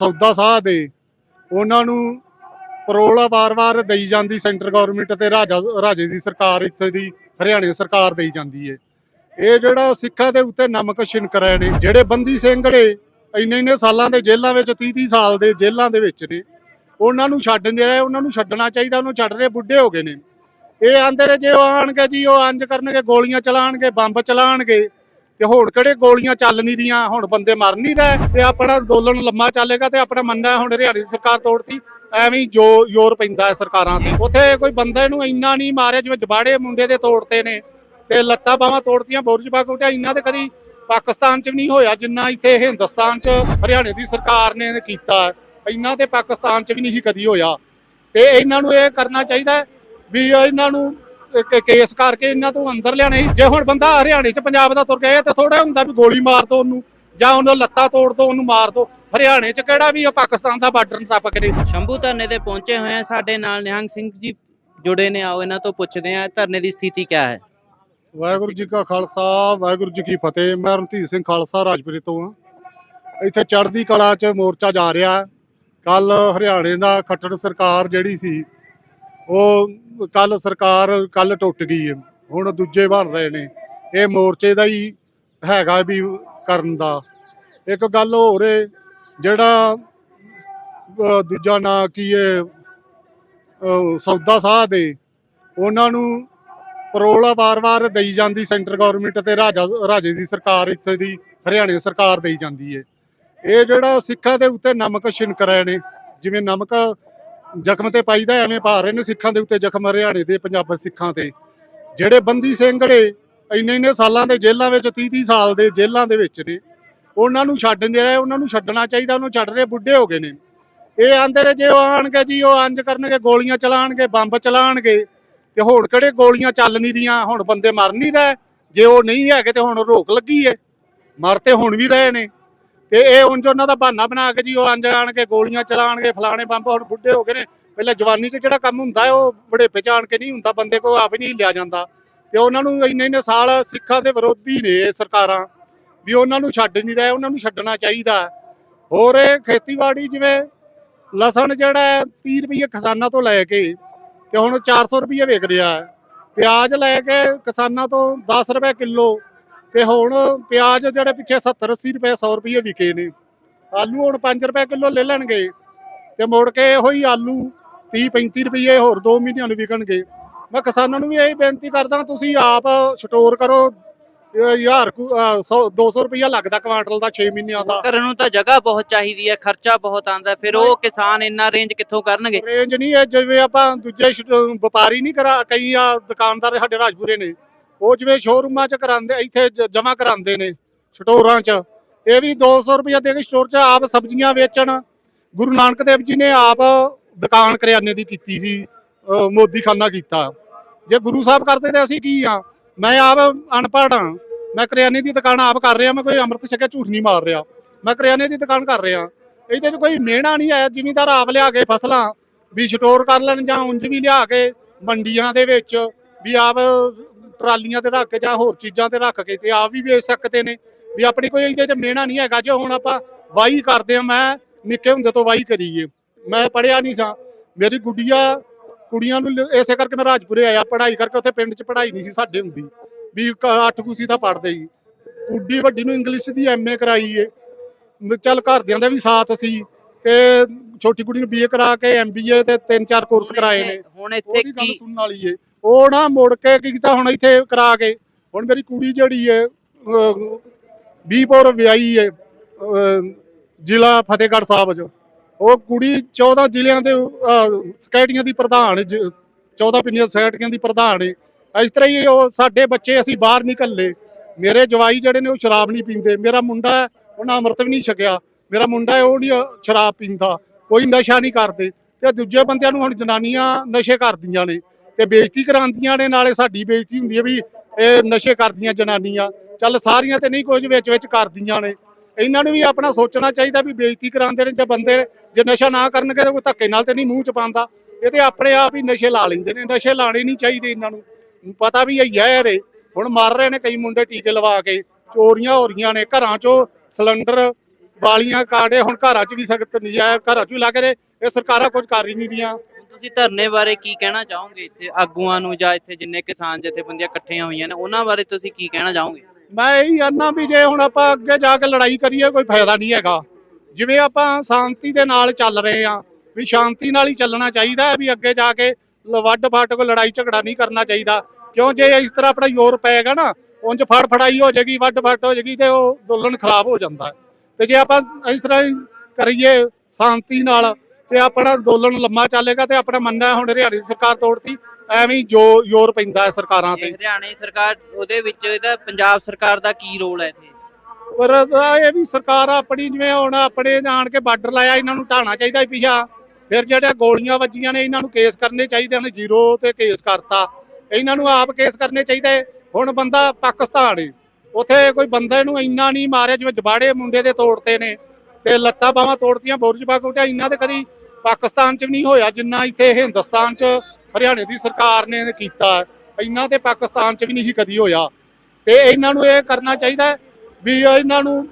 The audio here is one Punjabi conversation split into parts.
ਸੌਦਾ ਸਾਹ ਦੇ। ਉਹਨਾਂ ਨੂੰ ਪਰੋਲ ਵਾਰ-ਵਾਰ ਦੇਈ ਜਾਂਦੀ ਸੈਂਟਰ ਗਵਰਨਮੈਂਟ ਤੇ, ਰਾਜਾ, ਰਾਜੇ ਦੀ ਸਰਕਾਰ ਇੱਥੇ ਦੀ, ਹਰਿਆਣੇ ਸਰਕਾਰ ਦੇਈ ਜਾਂਦੀ ਹੈ ਇਹ ਜਿਹੜਾ ਸਿੱਖਾਂ ਦੇ ਉੱਤੇ ਨਮਕ ਛਿਣਕ ਰਹੇ ਨੇ, ਜਿਹੜੇ ਬੰਦੀ ਸਿੰਘ ਨੇ, ਇੰਨੇ ਇੰਨੇ ਸਾਲਾਂ ਦੇ ਜੇਲ੍ਹਾਂ ਵਿੱਚ 30 30 ਸਾਲ ਦੇ ਜੇਲ੍ਹਾਂ ਦੇ ਵਿੱਚ ਨੇ, ਉਹਨਾਂ ਨੂੰ ਛੱਡ ਜਿਹੜਾ ਉਹਨਾਂ ਨੂੰ ਛੱਡਣਾ ਚਾਹੀਦਾ, ਉਹਨੂੰ ਛੱਡ ਰਹੇ ਬੁੱਢੇ ਹੋ ਗਏ ਨੇ। ਇਹ ਆਂਦੇ ਨੇ, ਜੇ ਉਹ ਆਣਗੇ ਜੀ, ਉਹ ਅੰਜ ਕਰਨਗੇ, ਗੋਲੀਆਂ ਚਲਾਣਗੇ, ਬੰਬ ਚਲਾਣਗੇ ਤੇ ਹੁਣ ਕਿਹੜੇ ਗੋਲੀਆਂ ਚੱਲ ਨਹੀਂ ਰਹੀਆਂ? ਹੁਣ ਬੰਦੇ ਮਰ ਨਹੀਂ ਰਹੇ ਤੇ ਆਪਣਾ ਅੰਦੋਲਨ ਲੰਮਾ ਚੱਲੇਗਾ ਤੇ ਆਪਣਾ ਮੰਨਣਾ ਹੁਣ ਹਰਿਆਣੇ ਦੀ ਸਰਕਾਰ ਤੋੜਤੀ। ਐਵੇਂ ਹੀ ਜੋ ਜ਼ੋਰ ਪੈਂਦਾ ਹੈ ਸਰਕਾਰਾਂ ਤੇ। ਉੱਥੇ ਕੋਈ ਬੰਦੇ ਨੂੰ ਇੰਨਾ ਨਹੀਂ ਮਾਰਿਆ ਜਿਵੇਂ ਜਬਾੜੇ ਮੁੰਡੇ ਦੇ ਤੋੜਤੇ ਨੇ ਤੇ ਲੱਤਾਂ ਬਾਹਾਂ ਤੋੜਤੀਆਂ ਬੁਰਜ ਪਾ ਕੁੱਟਿਆ ਇੰਨਾ ਤੇ ਕਦੀ ਪਾਕਿਸਤਾਨ 'ਚ ਵੀ ਨਹੀਂ ਹੋਇਆ ਜਿੰਨਾ ਇੱਥੇ ਹਿੰਦੁਸਤਾਨ 'ਚ ਹਰਿਆਣੇ ਦੀ ਸਰਕਾਰ ਨੇ ਕੀਤਾ ਹੈ। ਇੰਨਾ ਤੇ ਪਾਕਿਸਤਾਨ 'ਚ ਵੀ ਨਹੀਂ ਸੀ ਕਦੀ ਹੋਇਆ। ਤੇ ਇਹਨਾਂ ਨੂੰ ਇਹ ਕਰਨਾ ਚਾਹੀਦਾ ਵੀ ਇਹਨਾਂ ਨੂੰ ਕ- ਕੇਸ ਕਰਕੇ ਇਹਨਾਂ ਤੋਂ ਅੰਦਰ ਲਿਆਣਾ ਸੀ। ਜੇ ਹੁਣ ਬੰਦਾ ਹਰਿਆਣੇ 'ਚ ਪੰਜਾਬ ਦਾ ਤੁਰ ਗਿਆ ਤੇ ਥੋੜਾ ਹੁੰਦਾ ਵੀ ਗੋਲੀ ਮਾਰ ਦੋ ਉਹਨੂੰ ਜਾਂ ਉਹਨੂੰ ਲੱਤਾਂ ਤੋੜ ਦੋ ਉਹਨੂੰ ਮਾਰ ਦੋ। ਹਰਿਆਣੇ 'ਚ ਕਿਹੜਾ ਵੀ ਉਹ ਪਾਕਿਸਤਾਨ ਦਾ ਬਾਰਡਰ ਟੱਪ ਕੇ ਸ਼ੰਭੂ ਧਰਨੇ ਤੇ ਪਹੁੰਚੇ ਹੋਏ ਆ ਸਾਡੇ ਨਾਲ ਨਿਹੰਗ ਸਿੰਘ ਜੀ ਜੁੜੇ ਨੇ ਆਓ ਇਹਨਾਂ ਤੋਂ ਪੁੱਛਦੇ ਆ ਧਰਨੇ ਦੀ ਸਥਿਤੀ ਕੀ ਹੈ? ਵਾਹਿਗੁਰੂ ਜੀ ਕਾ ਖਾਲਸਾ ਵਾਹਿਗੁਰੂ ਜੀ ਕੀ ਫਤਿਹ। ਮੈਂ ਰਣਧੀਰ ਸਿੰਘ ਖਾਲਸਾ ਰਾਜਪੁਰੇ ਤੋਂ ਹਾਂ। ਇੱਥੇ ਚੜ੍ਹਦੀ ਕਲਾ 'ਚ ਮੋਰਚਾ ਜਾ ਰਿਹਾ। ਕੱਲ ਹਰਿਆਣੇ ਦਾ ਖੱਟੜ ਸਰਕਾਰ ਜਿਹੜੀ ਸੀ ਉਹ ਕੱਲ ਸਰਕਾਰ ਕੱਲ ਟੁੱਟ ਗਈ ਹੈ। ਹੁਣ ਦੂਜੇ ਬਣ ਰਹੇ ਨੇ। ਇਹ ਮੋਰਚੇ ਦਾ ਹੀ ਹੈਗਾ ਵੀ ਕਰਨ ਦਾ। ਇੱਕ ਗੱਲ ਹੋਰ ਏ, ਜਿਹੜਾ ਦੂਜਾ ਨਾਂ ਕੀ ਹੈ ਸੌਦਾ ਸਾਹ ਦੇ, ਉਹਨਾਂ ਨੂੰ ਪਰੋਲਾ ਵਾਰ-ਵਾਰ ਦੇਈ ਜਾਂਦੀ ਸੈਂਟਰ ਗਵਰਨਮੈਂਟ ਤੇ ਰਾਜਾ, ਰਾਜੇ ਦੀ ਸਰਕਾਰ, ਇੱਥੇ ਦੀ ਹਰਿਆਣੇ ਸਰਕਾਰ ਦੇਈ ਜਾਂਦੀ ਏ। ਇਹ ਜਿਹੜਾ ਸਿੱਖਾਂ ਦੇ ਉੱਤੇ ਨਮਕ ਛਿਣਕ ਰਹੇ ਨੇ, ਜਿਵੇਂ ਨਮਕ ਜ਼ਖਮ ਤੇ ਪਾਈਦਾ ਐਵੇਂ ਪਾ ਰਹੇ ਨੇ ਸਿੱਖਾਂ ਦੇ ਉੱਤੇ ਜ਼ਖਮ ਹਰਿਆਣੇ ਦੇ ਪੰਜਾਬ ਸਿੱਖਾਂ ਤੇ। ਜਿਹੜੇ ਬੰਦੀ ਸਿੰਘ ਇੰਨੇ ਇੰਨੇ ਸਾਲਾਂ ਦੇ ਜੇਲ੍ਹਾਂ ਵਿੱਚ 30 30 ਸਾਲ ਦੇ ਜੇਲ੍ਹਾਂ ਦੇ ਵਿੱਚ ਨੇ, ਉਹਨਾਂ ਨੂੰ ਛੱਡ ਨਹੀਂ ਉਹਨਾਂ ਨੂੰ ਛੱਡਣਾ ਚਾਹੀਦਾ, ਉਹਨੂੰ ਛੱਡ ਰਹੇ ਬੁੱਢੇ ਹੋ ਗਏ ਨੇ। ਇਹ ਆਂਦੇ ਨੇ ਜੇ ਉਹ ਆਣਗੇ ਜੀ, ਉਹ ਅੰਜ ਕਰਨਗੇ, ਗੋਲੀਆਂ ਚਲਾਣਗੇ, ਬੰਬ ਚਲਾਣਗੇ, ਤੇ ਹੁਣ ਕਿਹੜੇ ਗੋਲੀਆਂ ਚੱਲ ਨਹੀਂ ਰਹੀਆਂ, ਹੁਣ ਬੰਦੇ ਮਰ ਨਹੀਂ ਰਹੇ, ਜੇ ਉਹ ਨਹੀਂ ਹੈਗੇ ਤੇ ਹੁਣ ਰੋਕ ਲੱਗੀ ਹੈ ਮਰ ਤੇ ਹੁਣ ਵੀ ਰਹੇ ਨੇ। ਤੇ ਇਹ ਉਂਝ ਉਹਨਾਂ ਦਾ ਬਹਾਨਾ ਬਣਾ ਕੇ ਜੀ ਉਹ ਅੰਜ ਆਣ ਕੇ ਗੋਲੀਆਂ ਚਲਾਣਗੇ, ਫਲਾਣੇ ਬੰਬ ਹੁਣ ਬੁੱਢੇ ਹੋ ਗਏ ਨੇ। ਪਹਿਲਾਂ ਜਵਾਨੀ 'ਚ ਜਿਹੜਾ ਕੰਮ ਹੁੰਦਾ ਉਹ ਬੁਢੇਪੇ 'ਚ ਆਣ ਕੇ ਨਹੀਂ ਹੁੰਦਾ, ਬੰਦੇ ਕੋ ਆਪ ਹੀ ਨਹੀਂ ਲਿਆ ਜਾਂਦਾ। ਤੇ ਉਹਨਾਂ ਨੂੰ ਇੰਨੇ ਇੰਨੇ ਸਾਲ ਸਿੱਖਾਂ ਦੇ ਵਿਰੋਧੀ ਨੇ ਇਹ ਸਰਕਾਰਾਂ, ਵੀ ਉਹਨਾਂ ਨੂੰ ਛੱਡ ਨਹੀਂ ਰਹੇ, ਉਹਨਾਂ ਨੂੰ ਛੱਡਣਾ ਚਾਹੀਦਾ ਹੋਰ ਇਹ ਖੇਤੀਬਾੜੀ ਜਿਵੇਂ ਲਸਣ ਜਿਹੜਾ ਹੈ 30 ਰੁਪਏ ਕਿਸਾਨਾਂ ਤੋਂ ਲੈ ਕੇ, ਤੇ ਹੁਣ 400 ਰੁਪਏ ਵਿਕ ਰਿਹਾ ਹੈ। ਪਿਆਜ਼ ਲੈ ਕੇ ਕਿਸਾਨਾਂ ਤੋਂ 10 ਰੁਪਏ ਕਿਲੋ ਤੇ ਹੁਣ ਪਿਆਜ਼ ਜਿਹੜੇ ਪਿੱਛੇ 70 80 ਰੁਪਏ 100 ਰੁਪਏ ਵਿਕੇ ਨੇ। ਆਲੂ ਹੁਣ 5 ਰੁਪਏ ਕਿਲੋ ਲੈ ਲੈਣਗੇ ਤੇ ਮੁੜ ਕੇ ਇਹੋ ਹੀ ਆਲੂ 30 35 ਰੁਪਏ ਹੋਰ 2 ਮਹੀਨਿਆਂ ਨੂੰ ਵਿਕਣਗੇ। ਮੈਂ ਕਿਸਾਨਾਂ ਨੂੰ ਵੀ ਇਹੀ ਬੇਨਤੀ ਕਰਦਾ ਤੁਸੀਂ ਆਪ ਸਟੋਰ ਕਰੋ ਅਹ ਸੌ 200 ਰੁਪਇਆ ਲੱਗਦਾ ਕੁਆਂਟਲ ਦਾ 6 ਮਹੀਨਿਆਂ ਦਾ। ਕਰਨ ਨੂੰ ਤਾਂ ਜਗ੍ਹਾ ਬਹੁਤ ਚਾਹੀਦੀ ਹੈ ਖਰਚਾ ਬਹੁਤ ਆਂਦਾ ਫਿਰ ਉਹ ਕਿਸਾਨ ਇੰਨਾ ਰੇਂਜ ਕਿੱਥੋਂ ਕਰਨਗੇ? ਰੇਂਜ ਨਹੀਂ ਹੈ ਜਿਵੇਂ ਆਪਾਂ ਦੂਜੇ ਵਪਾਰੀ ਨਹੀਂ ਕਰਾ ਕਈ ਆ ਦੁਕਾਨਦਾਰ ਸਾਡੇ ਰਾਜਪੁਰੇ ਨੇ ਉਹ ਜਿਵੇਂ ਸ਼ੋਰੂਮਾਂ 'ਚ ਕਰਾਉਂਦੇ, ਇੱਥੇ ਜਮਾ ਕਰਾਉਂਦੇ ਨੇ, ਸਟੋਰਾਂ 'ਚ। ਇਹ ਵੀ 200 ਰੁਪਏ ਦੇ ਕੇ ਸਟੋਰ 'ਚ ਆਪ ਸਬਜ਼ੀਆਂ ਵੇਚਣ। ਗੁਰੂ ਨਾਨਕ ਦੇਵ ਜੀ ਨੇ ਆਪ ਦੁਕਾਨ ਕਰਿਆਨੇ ਦੀ ਕੀਤੀ ਸੀ, ਅਹ ਮੋਦੀ ਖਾਨਾ ਕੀਤਾ। ਜੇ ਗੁਰੂ ਸਾਹਿਬ ਕਰਦੇ ਤੇ ਅਸੀਂ ਕੀ ਆ? ਮੈਂ ਆਪ ਅਨਪੜ੍ਹ ਹਾਂ ਮੈਂ ਕਰਿਆਨੇ ਦੀ ਦੁਕਾਨ ਆਪ ਕਰ ਰਿਹਾ, ਮੈਂ ਕੋਈ ਅੰਮ੍ਰਿਤ ਛਕਿਆ ਝੂਠ ਨਹੀਂ ਮਾਰ ਰਿਹਾ। ਮੈਂ ਕਰਿਆਨੇ ਦੀ ਦੁਕਾਨ ਕਰ ਰਿਹਾ। ਇਹਦੇ 'ਚ ਕੋਈ ਮਿਹਣਾ ਨਹੀਂ ਆਇਆ, ਜ਼ਿਮੀਂਦਾਰ ਆਪ ਲਿਆ ਕੇ ਫਸਲਾਂ, ਵੀ ਸਟੋਰ ਕਰ ਲੈਣ ਜਾਂ ਉਂਝ ਵੀ ਲਿਆ ਕੇ ਮੰਡੀਆਂ ਦੇ ਵਿੱਚ, ਵੀ ਆਪ ਟਰਾਲੀਆਂ ਤੇ ਰੱਖ ਕੇ ਜਾਂ ਹੋਰ ਚੀਜ਼ਾਂ ਤੇ ਰੱਖ ਕੇ ਤੇ ਆਪ ਵੀ ਵੇਚ ਸਕਦੇ ਨੇ। ਵੀ ਆਪਣੀ ਕੋਈ ਇਹਦੇ 'ਚ ਮਿਹਣਾ ਨਹੀਂ ਹੈਗਾ ਜੇ ਹੁਣ ਆਪਾਂ ਵਾਹੀ ਕਰਦੇ ਆ ਮੈਂ ਨਿੱਕੇ ਹੁੰਦੇ ਤੋਂ ਵਾਹੀ ਕਰੀਏ। ਮੈਂ ਪੜਿਆ ਨਹੀਂ ਸਾਂ। ਮੇਰੀ ਗੁੱਡੀਆ ਕੁੜੀਆਂ ਨੂੰ ਇਸੇ ਕਰਕੇ ਮੈਂ ਰਾਜਪੁਰੇ ਆਇਆ ਪੜ੍ਹਾਈ ਕਰਕੇ ਉੱਥੇ ਪਿੰਡ 'ਚ ਪੜ੍ਹਾਈ ਨਹੀਂ ਸੀ ਸਾਡੇ ਹੁੰਦੀ। ਵੀ ਅੱਠ ਕੁ ਸੀ ਤਾਂ ਪੜ੍ਹਦੇ ਹੀ ਗੁੱਡੀ ਵੱਡੀ ਨੂੰ ਇੰਗਲਿਸ਼ ਦੀ ਐਮਏ ਕਰਾਈ ਏ। ਚੱਲ ਘਰਦਿਆਂ ਦਾ ਵੀ ਸਾਥ ਸੀ ਤੇ ਛੋਟੀ ਕੁੜੀ ਨੂੰ ਬੀਏ ਕਰਾ ਕੇ ਐਮਬੀਏ ਤੇ ਤਿੰਨ ਚਾਰ ਕੋਰਸ ਕਰਾਏ ਨੇ। ਹੁਣ ਇੱਥੇ ਕੀ ਸੁਣਨ ਵਾਲੀ ਏ। ਉਹ ਨਾ ਮੁੜ ਕੇ ਕੀ ਕੀਤਾ ਹੁਣ ਇੱਥੇ ਕਰਾ ਕੇ। ਹੁਣ ਮੇਰੀ ਕੁੜੀ ਜਿਹੜੀ ਹੈ ਬੀਪੁਰ ਵਿਆਹੀ ਹੈ ਜ਼ਿਲ੍ਹਾ ਫਤਿਹਗੜ੍ਹ ਸਾਹਿਬ ਚ। ਉਹ ਕੁੜੀ 14 ਜ਼ਿਲ੍ਹਿਆਂ ਦੇ ਅਹ, ਸੋਸਾਇਟੀਆਂ ਦੀ ਪ੍ਰਧਾਨ ਜ- 14 ਪਿੰਨੀਆਂ ਸੋਸਾਇਟੀਆਂ ਦੀ ਪ੍ਰਧਾਨ ਹੈ ਇਸ ਤਰ੍ਹਾਂ ਹੀ ਉਹ ਸਾਡੇ ਬੱਚੇ ਅਸੀਂ ਬਾਹਰ ਨਿਕਲੇ ਮੇਰੇ ਜਵਾਈ ਜਿਹੜੇ ਨੇ ਉਹ ਸ਼ਰਾਬ ਨਹੀਂ ਪੀਂਦੇ। ਮੇਰਾ ਮੁੰਡਾ ਉਹਨਾਂ ਅੰਮ੍ਰਿਤ ਵੀ ਨਹੀਂ ਛਕਿਆ। ਮੇਰਾ ਮੁੰਡਾ ਉਹ ਨਹੀਂ ਸ਼ਰਾਬ ਪੀਂਦਾ। ਕੋਈ ਨਸ਼ਾ ਨਹੀਂ ਕਰਦੇ। ਤੇ ਦੂਜੇ ਬੰਦਿਆਂ ਨੂੰ ਹੁਣ ਜਨਾਨੀਆਂ ਨਸ਼ੇ ਕਰਦੀਆਂ ਨੇ। ਤੇ ਬੇਇੱਜ਼ਤੀ ਕਰਾਉਂਦੀਆਂ ਨੇ, ਨਾਲੇ ਸਾਡੀ ਬੇਇੱਜ਼ਤੀ ਹੁੰਦੀ ਹੈ ਵੀ ਇਹ ਨਸ਼ੇ ਕਰਦੀਆਂ ਜਨਾਨੀਆਂ। ਚੱਲ ਸਾਰੀਆਂ ਤੇ ਨਹੀਂ, ਕੁਝ ਵਿੱਚ ਵਿੱਚ ਕਰਦੀਆਂ ਨੇ। ਇਹਨਾਂ ਨੂੰ ਵੀ ਆਪਣਾ ਸੋਚਣਾ ਚਾਹੀਦਾ ਵੀ ਬੇਇੱਜ਼ਤੀ ਕਰਾਉਂਦੇ ਨੇ ਜੇ ਬੰਦੇ ਜੇ ਨਸ਼ਾ ਨਾ ਕਰਨਗੇ ਤਾਂ ਕੋਈ ਧੱਕੇ ਨਾਲ ਤੇ ਨਹੀਂ ਮੂੰਹ ਚ ਪਾਉਂਦਾ। ਇਹ ਤੇ ਆਪਣੇ ਆਪ ਹੀ ਨਸ਼ੇ ਲਾ ਲੈਂਦੇ ਨੇ, ਨਸ਼ੇ ਲਾਣੇ ਨਹੀਂ ਚਾਹੀਦੇ ਇਹਨਾਂ ਨੂੰ। ਪਤਾ ਵੀ ਇਹ ਜ਼ਹਿਰ ਏ ਹੁਣ ਮਰ ਰਹੇ ਨੇ ਕਈ ਮੁੰਡੇ ਟੀਕੇ ਲਵਾ ਕੇ, ਚੋਰੀਆਂ ਹੋ ਰਹੀਆਂ ਨੇ, ਘਰਾਂ ਚੋਂ ਸਿਲੰਡਰ, ਵਾਲੀਆਂ ਕਾੜੇ ਹੁਣ ਘਰਾਂ 'ਚ ਵੀ ਸਖਤ ਨਜਾਇਜ਼ ਘਰਾਂ 'ਚ ਵੀ ਲੱਗ ਰਹੇ ਇਹ ਸਰਕਾਰਾਂ ਕੁਝ ਕਰ ਹੀ ਨਹੀਂ ਦੀਆਂ ਤੁਸੀਂ ਧਰਨੇ ਬਾਰੇ ਕੀ ਕਹਿਣਾ ਚਾਹੋਗੇ? ਇੱਥੇ ਆਗੂਆਂ ਨੂੰ ਜਾਂ ਇੱਥੇ ਜਿੰਨੇ ਕਿਸਾਨ ਜਥੇਬੰਦੀਆਂ ਇਕੱਠੀਆਂ ਹੋਈਆਂ ਨੇ, ਉਹਨਾਂ ਬਾਰੇ ਤੁਸੀਂ ਕੀ ਕਹਿਣਾ ਚਾਹੋਗੇ? ਮੈਂ ਇਹੀ ਆਨਾ ਵੀ ਜੇ ਹੁਣ ਆਪਾਂ ਅੱਗੇ ਜਾ ਕੇ ਲੜਾਈ ਕਰੀਏ, ਕੋਈ ਫਾਇਦਾ ਨਹੀਂ ਹੈਗਾ। ਜਿਵੇਂ ਆਪਾਂ ਸ਼ਾਂਤੀ ਦੇ ਨਾਲ ਚੱਲ ਰਹੇ ਆ ਵੀ ਸ਼ਾਂਤੀ ਨਾਲ ਹੀ ਚੱਲਣਾ ਚਾਹੀਦਾ ਵੀ ਅੱਗੇ ਜਾ ਕੇ ਵੱਡ ਵੱਢ ਫਾਟ ਕੋਈ ਲੜਾਈ ਝਗੜਾ ਨਹੀਂ ਕਰਨਾ ਚਾਹੀਦਾ। ਕਿਉਂ ਜੇ ਇਸ ਤਰ੍ਹਾਂ ਆਪਣਾ ਜ਼ੋਰ ਪਏਗਾ ਨਾ, ਉਂਝ ਫੜ ਫੜਾਈ ਹੋ ਜਾਏਗੀ ਵੱਡ ਫਾਟ ਹੋ ਜਾਏਗੀ ਤੇ ਉਹ ਦੋਲਨ ਖਰਾਬ ਹੋ ਜਾਂਦਾ ਤੇ ਜੇ ਆਪਾਂ ਇਸ ਤਰ੍ਹਾਂ ਹੀ ਕਰੀਏ, ਸ਼ਾਂਤੀ ਨਾਲ ਤੇ ਆਪਣਾ ਦੋਲਨ ਲੰਮਾ ਚੱਲੇਗਾ ਤੇ ਆਪਣਾ ਮੰਨਣਾ ਹੁਣ ਹਰਿਆਣਾ ਦੀ ਸਰਕਾਰ ਤੋੜਤੀ ਐਵੇਂ ਹੀ ਜੋ ਜ਼ੋਰ ਪੈਂਦਾ ਹੈ ਸਰਕਾਰਾਂ ਤੇ। ਹਰਿਆਣਾ ਸਰਕਾਰ ਉਹਦੇ ਵਿੱਚ ਇਹਦਾ ਪੰਜਾਬ ਸਰਕਾਰ ਦਾ ਕੀ ਰੋਲ ਹੈ ਇੱਥੇ? ਪਰ ਇਹ ਵੀ ਸਰਕਾਰ ਆਪਣੀ ਜਿਵੇਂ ਹੁਣ ਆਪਣੇ ਜਾਣ ਕੇ ਬਾਰਡਰ ਲਾਇਆ ਇਹਨਾਂ ਨੂੰ ਢਾਣਾ ਚਾਹੀਦਾ ਪਿਛਾ। ਫਿਰ ਜਿਹੜੇ ਗੋਲੀਆਂ ਵੱਜੀਆਂ ਨੇ ਇਹਨਾਂ ਨੂੰ ਕੇਸ ਕਰਨੇ ਚਾਹੀਦੇ ਨੇ ਜ਼ੀਰੋ ਤੇ ਕੇਸ ਕਰਤਾ। ਇਹਨਾਂ ਨੂੰ ਆਪ ਕੇਸ ਕਰਨੇ ਚਾਹੀਦੇ। ਹੁਣ ਬੰਦਾ ਪਾਕਿਸਤਾਨ ਏ ਉਥੇ ਕੋਈ ਬੰਦੇ ਨੂੰ ਇੰਨਾ ਨਹੀਂ ਮਾਰਿਆ ਜਿਵੇਂ ਜਬਾੜੇ ਮੁੰਡੇ ਦੇ ਤੋੜਤੇ ਨੇ ਤੇ ਲੱਤਾਂ ਬਾਹਾਂ ਤੋੜਤੀਆਂ ਬੁਰਜ ਪਾ ਕੁੱਟਿਆ ਇਹਨਾਂ ਤੇ ਕਦੀ ਪਾਕਿਸਤਾਨ 'ਚ ਵੀ ਨਹੀਂ ਹੋਇਆ ਜਿੰਨਾ ਇੱਥੇ ਹਿੰਦੁਸਤਾਨ 'ਚ ਹਰਿਆਣੇ ਦੀ ਸਰਕਾਰ ਨੇ ਕੀਤਾ। ਇੰਨਾ ਤੇ ਪਾਕਿਸਤਾਨ 'ਚ ਵੀ ਨਹੀਂ ਸੀ ਕਦੀ ਹੋਇਆ। ਤੇ ਇਹਨਾਂ ਨੂੰ ਇਹ ਕਰਨਾ ਚਾਹੀਦਾ ਵੀ ਇਹਨਾਂ ਨੂੰ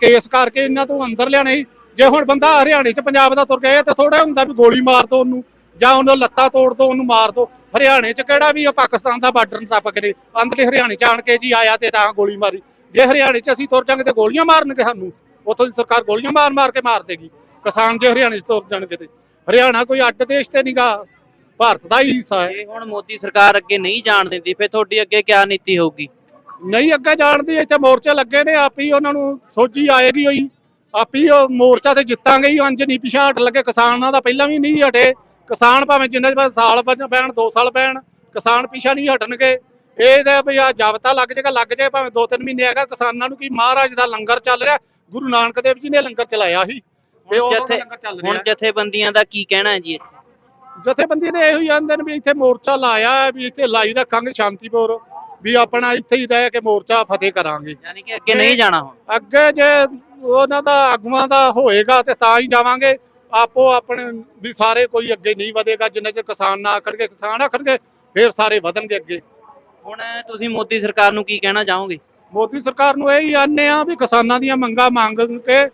ਕੇਸ ਕਰਕੇ ਇਹਨਾਂ ਤੋਂ ਅੰਦਰ ਲਿਆਣੇ ਸੀ। ਜੇ ਹੁਣ ਬੰਦਾ ਹਰਿਆਣੇ 'ਚ ਪੰਜਾਬ ਦਾ ਤੁਰ ਗਿਆ ਤੇ ਥੋੜਾ ਹੁੰਦਾ ਵੀ ਗੋਲੀ ਮਾਰ ਦੋ ਉਹਨੂੰ, ਜਾਂ ਉਹਨੂੰ ਲੱਤਾਂ ਤੋੜ ਦੋ, ਉਹਨੂੰ ਮਾਰ ਦੋ। ਹਰਿਆਣੇ 'ਚ ਕਿਹੜਾ ਵੀ ਉਹ ਪਾਕਿਸਤਾਨ ਦਾ ਬਾਰਡਰ ਟੱਪ ਕੇ ਅੰਦਰਲੇ ਹਰਿਆਣੇ 'ਚ ਆਣ ਕੇ ਜੀ ਆਇਆ ਤੇ ਤਾਂ ਗੋਲੀ ਮਾਰੀ। ਜੇ ਹਰਿਆਣੇ 'ਚ ਅਸੀਂ ਤੁਰ ਜਾਂਗੇ ਤੇ ਗੋਲੀਆਂ ਮਾਰਨਗੇ ਸਾਨੂੰ। ਉੱਥੋਂ ਦੀ ਸਰਕਾਰ ਗੋਲੀਆਂ ਮਾਰ ਮਾਰ ਕੇ ਮਾਰ ਦੇਗੀ। ਕਿਸਾਨ ਜੇ ਹਰਿਆਣੇ 'ਚ ਤੁਰ ਜਾਣਗੇ ਤੇ। ਹਰਿਆਣਾ ਕੋਈ ਅੱਡ ਦੇਸ਼ ਤੇ ਨਹੀਂਗਾ ਭਾਰਤ ਦਾ ਹੀ ਹਿੱਸਾ ਹੈ। ਜੇ ਹੁਣ ਮੋਦੀ ਸਰਕਾਰ ਅੱਗੇ ਨਹੀਂ ਜਾਣ ਦਿੰਦੀ ਫਿਰ ਤੁਹਾਡੀ ਅੱਗੇ ਕੀ ਨੀਤੀ ਹੋਊਗੀ? ਨਹੀਂ ਅੱਗੇ ਜਾਣਦੀ ਇੱਥੇ ਮੋਰਚੇ ਲੱਗੇ ਨੇ ਆਪ ਹੀ ਉਹਨਾਂ ਨੂੰ ਸੋਝੀ ਆਏਗੀ ਹੋਈ ਆਪ ਹੀ ਉਹ ਮੋਰਚਾ ਤੇ ਜਿੱਤਾਂਗੇ ਹੀ ਅੰਜ ਨਹੀਂ ਪਿਛਾਂ ਹਟ ਲੱਗੇ। ਕਿਸਾਨਾਂ ਦਾ ਪਹਿਲਾਂ ਵੀ ਨਹੀਂ ਹਟੇ। ਕਿਸਾਨ ਭਾਵੇਂ ਜਿੰਨੇ ਚਿਰ ਸਾਲ ਪੈਣ 2 ਸਾਲ ਪੈਣ ਕਿਸਾਨ ਪਿਛਾ ਨਹੀਂ ਹਟਣਗੇ। ਇਹ ਤੇ ਵੀ ਆ ਜਾਬਤਾ ਲੱਗ ਜਾਏਗਾ ਲੱਗ ਜਾਏ ਭਾਵੇਂ 2-3 ਮਹੀਨੇ ਹੈਗਾ। ਕਿਸਾਨਾਂ ਨੂੰ ਕੀ ਮਹਾਰਾਜ ਦਾ ਲੰਗਰ ਚੱਲ ਰਿਹਾ। ਗੁਰੂ ਨਾਨਕ ਦੇਵ ਜੀ ਨੇ ਲੰਗਰ ਚਲਾਇਆ ਸੀ। ਤੇ ਉਹ ਜਥੇ- ਲੰਗਰ ਚੱਲ ਹੁਣ ਰਿਹਾ ਜਥੇਬੰਦੀਆਂ ਦਾ ਕੀ ਕਹਿਣਾ ਹੈ ਜੀ? ਇੱਥੇ ਜਥੇਬੰਦੀ ਨੇ ਇਹੋ ਹੀ ਆਂਦੇ ਨੇ ਵੀ ਇੱਥੇ ਮੋਰਚਾ ਲਾਇਆ ਹੈ, ਵੀ ਇੱਥੇ ਲਾਈ ਰੱਖਾਂਗੇ ਸ਼ਾਂਤੀਪੁਰ ਵੀ ਆਪਣਾ ਇੱਥੇ ਹੀ ਰਹਿ ਕੇ ਮੋਰਚਾ ਫਤਿਹ ਕਰਾਂਗੇ। ਯਾਨੀ ਕਿ ਅੱਗੇ ਨਹੀਂ ਜਾਣਾ ਹੁਣ? ਅੱਗੇ ਜੇ ਉਹਨਾਂ ਦਾ ਆਗੂਆਂ ਦਾ ਹੋਏਗਾ ਤੇ ਤਾਂ ਹੀ ਜਾਵਾਂਗੇ। ਆਪੋ ਆਪਣੇ ਵੀ ਸਾਰੇ ਕੋਈ ਅੱਗੇ ਨਹੀਂ ਵਧੇਗਾ ਜਿੰਨਾ ਚਿਰ ਕਿਸਾਨ ਨਾ ਆਖਣਗੇ ਕਿਸਾਨ ਆਖਣਗੇ ਫੇਰ ਸਾਰੇ ਵਧਣਗੇ ਅੱਗੇ। ਹੁਣ ਤੁਸੀਂ ਮੋਦੀ ਸਰਕਾਰ ਨੂੰ ਕੀ ਕਹਿਣਾ ਚਾਹੋਗੇ? ਮੋਦੀ ਸਰਕਾਰ ਨੂੰ ਇਹ ਹੀ ਆਨੇ ਆ ਵੀ ਕਿਸਾਨਾਂ ਦੀਆਂ ਮੰਗਾਂ ਮੰਗ ਕੇ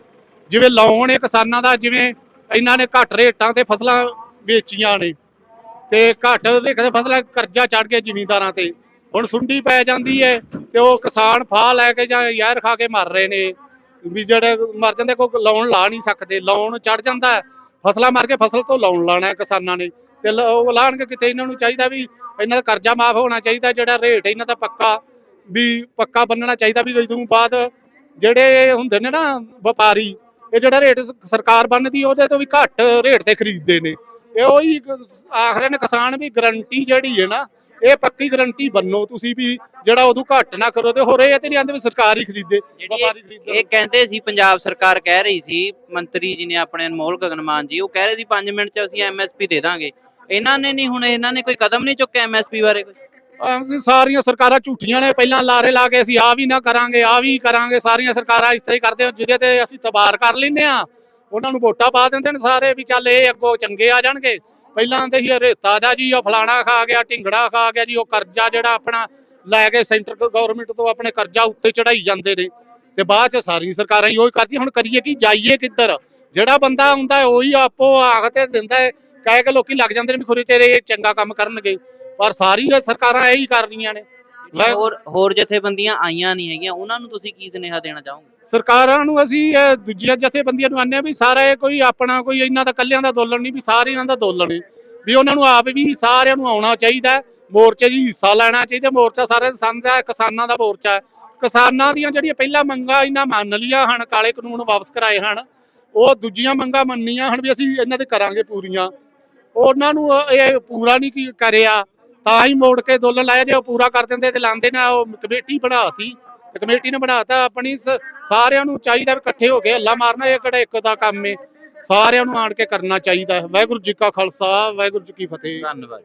ਜਿਵੇਂ ਲੋਨ ਹੈ ਕਿਸਾਨਾਂ ਦਾ, ਜਿਵੇਂ ਇਹਨਾਂ ਨੇ ਘੱਟ ਰੇਟਾਂ ਤੇ ਫਸਲਾਂ ਵੇਚੀਆਂ ਨੇ ਤੇ ਘੱਟ ਰੇਟ ਤੇ ਫਸਲਾਂ ਕਰਜ਼ਾ ਚੜ ਕੇ ਜ਼ਿਮੀਂਦਾਰਾਂ ਤੇ। ਹੁਣ ਸੁੰਡੀ ਪੈ ਜਾਂਦੀ ਹੈ ਤੇ ਉਹ ਕਿਸਾਨ ਫਾਹ ਲੈ ਕੇ ਜਾਂ ਯਾਰ ਖਾ ਕੇ ਮਰ ਰਹੇ ਨੇ। ਵੀ ਜਿਹੜੇ ਮਰ ਜਾਂਦੇ, ਕੋਈ ਲੋਨ ਲਾ ਨਹੀਂ ਸਕਦੇ। ਲੋਨ ਚੜ ਜਾਂਦਾ ਫਸਲਾਂ ਮਾਰ ਕੇ ਫਸਲ ਤੋਂ ਲੋਨ ਲਾਣਾ ਕਿਸਾਨਾਂ ਨੇ। ਤੇ ਲ- ਉਹ ਲਾਣਗੇ ਕਿਤੇ ਇਹਨਾਂ ਨੂੰ ਚਾਹੀਦਾ ਵੀ ਇਹਨਾਂ ਦਾ ਕਰਜ਼ਾ ਮਾਫ ਹੋਣਾ ਚਾਹੀਦਾ, ਜਿਹੜਾ ਰੇਟ ਇਹਨਾਂ ਦਾ ਪੱਕਾ, ਵੀ ਪੱਕਾ ਬੰਨਣਾ ਚਾਹੀਦਾ ਵੀ ਜਦੋਂ ਬਾਅਦ ਜਿਹੜੇ ਹੁੰਦੇ ਨੇ ਨਾ ਵਪਾਰੀ ਇਹ ਜਿਹੜਾ ਰੇਟ ਸਰਕਾਰ ਬੰਨਦੀ ਉਹਦੇ ਤੋਂ ਵੀ ਘੱਟ ਰੇਟ ਤੇ ਖਰੀਦਦੇ ਨੇ। ਇਹ ਉਹੀ ਆਖ ਰਹੇ ਨੇ ਕਿਸਾਨ ਵੀ ਗਰੰਟੀ ਜਿਹੜੀ ਹੈ ਨਾ ਇਹ ਪੱਕੀ ਗਰੰਟੀ ਬੰਨੋ ਤੁਸੀਂ ਵੀ ਜਿਹੜਾ ਉਦੋਂ ਘੱਟ ਨਾ ਕਰੋ ਤੇ ਹੋਰ ਇਹ ਤੇ ਨਹੀਂ ਆਂਦੇ ਵੀ ਸਰਕਾਰ ਹੀ ਖਰੀਦੇ ਵਪਾਰੀ ਖਰੀਦੇ ਇਹ ਕਹਿੰਦੇ ਸੀ ਪੰਜਾਬ ਸਰਕਾਰ ਕਹਿ ਰਹੀ ਸੀ ਮੰਤਰੀ ਜੀ ਨੇ ਆਪਣੇ ਅਨਮੋਲ ਗਗਨਮਾਨ ਜੀ ਉਹ ਕਹਿ ਰਹੇ ਸੀ 5 ਮਿੰਟ ਚ ਅਸੀਂ ਐਮਐਸਪੀ ਦੇ ਦਾਂਗੇ। ਇਹਨਾਂ ਨੇ ਨਹੀਂ ਹੁਣ ਇਹਨਾਂ ਨੇ ਕੋਈ ਕਦਮ ਨਹੀਂ ਚੁੱਕਿਆ ਐਮਐਸਪੀ ਬਾਰੇ ਕੋਈ? ਅਸੀਂ ਸਾਰੀਆਂ ਸਰਕਾਰਾਂ ਝੂਠੀਆਂ ਨੇ, ਪਹਿਲਾਂ ਲਾਰੇ ਲਾ ਕੇ ਅਸੀਂ ਆ ਵੀ ਨਾ ਕਰਾਂਗੇ, ਆ ਵੀ ਕਰਾਂਗੇ, ਸਾਰੀਆਂ ਸਰਕਾਰਾਂ ਇਸ ਤਰ੍ਹਾਂ ਹੀ ਕਰਦੇ ਜਿਹਦੇ ਤੇ ਅਸੀਂ ਤਬਾਰ ਕਰ ਲੈਂਦੇ ਆ। ਉਹਨਾਂ ਨੂੰ ਵੋਟਾਂ ਪਾ ਦਿੰਦੇ ਨੇ ਸਾਰੇ ਵੀ ਚੱਲ ਇਹ ਅੱਗੋਂ ਚੰਗੇ ਆ ਜਾਣਗੇ। ਪਹਿਲਾਂ ਆਂਦੇ ਸੀ ਰੇਤਾ ਦਾ ਜੀ, ਉਹ ਫਲਾਣਾ ਖਾ ਗਿਆ, ਢਿੰਗੜਾ ਖਾ ਗਿਆ ਜੀ, ਉਹ ਕਰਜ਼ਾ ਜਿਹੜਾ ਆਪਣਾ ਲੈ ਕੇ ਸੈਂਟਰ ਗਵਰਨਮੈਂਟ ਤੋਂ ਆਪਣੇ ਕਰਜ਼ਾ ਉੱਤੇ ਚੜਾਈ ਜਾਂਦੇ ਨੇ। ਤੇ ਬਾਅਦ ਚ ਸਾਰੀਆਂ ਸਰਕਾਰਾਂ ਹੀ ਉਹੀ ਕਰਦੀ ਹੁਣ ਕਰੀਏ ਕੀ, ਜਾਈਏ ਕਿੱਧਰ? ਜਿਹੜਾ ਬੰਦਾ ਹੁੰਦਾ, ਉਹੀ ਆਪੋ ਆਖ ਤੇ ਦਿੰਦਾ ਹੈ, ਕਹਿ ਕੇ ਲੋਕੀ ਲੱਗ ਜਾਂਦੇ ਨੇ ਵੀ ਖੁਰੇ ਤੇਰੇ ਇਹ ਚੰਗਾ ਕੰਮ ਕਰਨਗੇ। ਪਰ ਸਾਰੀਆਂ ਸਰਕਾਰਾਂ ਇਹੀ ਕਰ ਰਹੀਆਂ ਨੇ। ਹੋਰ ਹੋਰ ਜਥੇਬੰਦੀਆਂ ਆਈਆਂ ਨਹੀਂ ਹੈਗੀਆਂ ਉਹਨਾਂ ਨੂੰ ਤੁਸੀਂ ਕੀ ਸੁਨੇਹਾ ਦੇਣਾ ਚਾਹੋਗੇ? ਸਰਕਾਰਾਂ ਨੂੰ ਅਸੀਂ ਇਹ ਦੂਜੀਆਂ ਜਥੇਬੰਦੀਆਂ ਨੂੰ ਆਨੇ ਵੀ ਸਾਰਾ ਇਹ ਕੋਈ ਆਪਣਾ ਕੋਈ ਇਹਨਾਂ ਦਾ ਕੱਲਿਆਂ ਦਾ ਦੋਲਣ ਨਹੀਂ ਵੀ ਸਾਰਿਆਂ ਦਾ ਦੋਲਣ ਹੈ ਵੀ ਉਹਨਾਂ ਨੂੰ ਆਪ ਵੀ ਸਾਰਿਆਂ ਨੂੰ ਆਉਣਾ ਚਾਹੀਦਾ ਹੈ, ਮੋਰਚੇ 'ਚ ਹਿੱਸਾ ਲੈਣਾ ਚਾਹੀਦਾ ਮੋਰਚਾ ਸਾਰਿਆਂ ਦਾ ਸੰਦ ਹੈ ਕਿਸਾਨਾਂ ਦਾ ਮੋਰਚਾ ਹੈ। ਕਿਸਾਨਾਂ ਦੀਆਂ ਜਿਹੜੀਆਂ ਪਹਿਲਾਂ ਮੰਗਾਂ ਇਹਨਾਂ ਮੰਨ ਲਈਆਂ ਹਨ ਕਾਲੇ ਕਾਨੂੰਨ ਵਾਪਸ ਕਰਾਏ ਹਨ ਉਹ ਦੂਜੀਆਂ ਮੰਗਾਂ ਮੰਨੀਆਂ ਹਨ ਵੀ ਅਸੀਂ ਇਹਨਾਂ ਦੇ ਕਰਾਂਗੇ ਪੂਰੀਆਂ। ਉਹਨਾਂ ਨੂੰ ਇਹ ਪੂਰਾ ਨਹੀਂ ਕੀ ਕਰਿਆ। ਤਾਂ ਹੀ ਮੋੜ ਕੇ ਦੋਲਣ ਲਾਇਆ ਜੇ ਉਹ ਪੂਰਾ ਕਰ ਦਿੰਦੇ ਤੇ ਲਾਉਂਦੇ ਨਾ, ਉਹ ਕਮੇਟੀ ਬਣਾਤੀ। ਤੇ ਕਮੇਟੀ ਨੇ ਬਣਾਤਾ ਆਪਣੀ ਸਾਰਿਆਂ ਨੂੰ ਚਾਹੀਦਾ ਵੀ ਇਕੱਠੇ ਹੋ ਕੇ ਹੱਲਾ ਮਾਰਨਾ, ਇਹ ਕਿਹੜਾ ਇੱਕ ਦਾ ਕੰਮ ਏ। ਸਾਰਿਆਂ ਨੂੰ ਆਣ ਕੇ ਕਰਨਾ ਚਾਹੀਦਾ। ਵਾਹਿਗੁਰੂ ਜੀ ਕਾ ਖਾਲਸਾ, ਵਾਹਿਗੁਰੂ ਜੀ ਕੀ ਫਤਿਹ। ਧੰਨਵਾਦ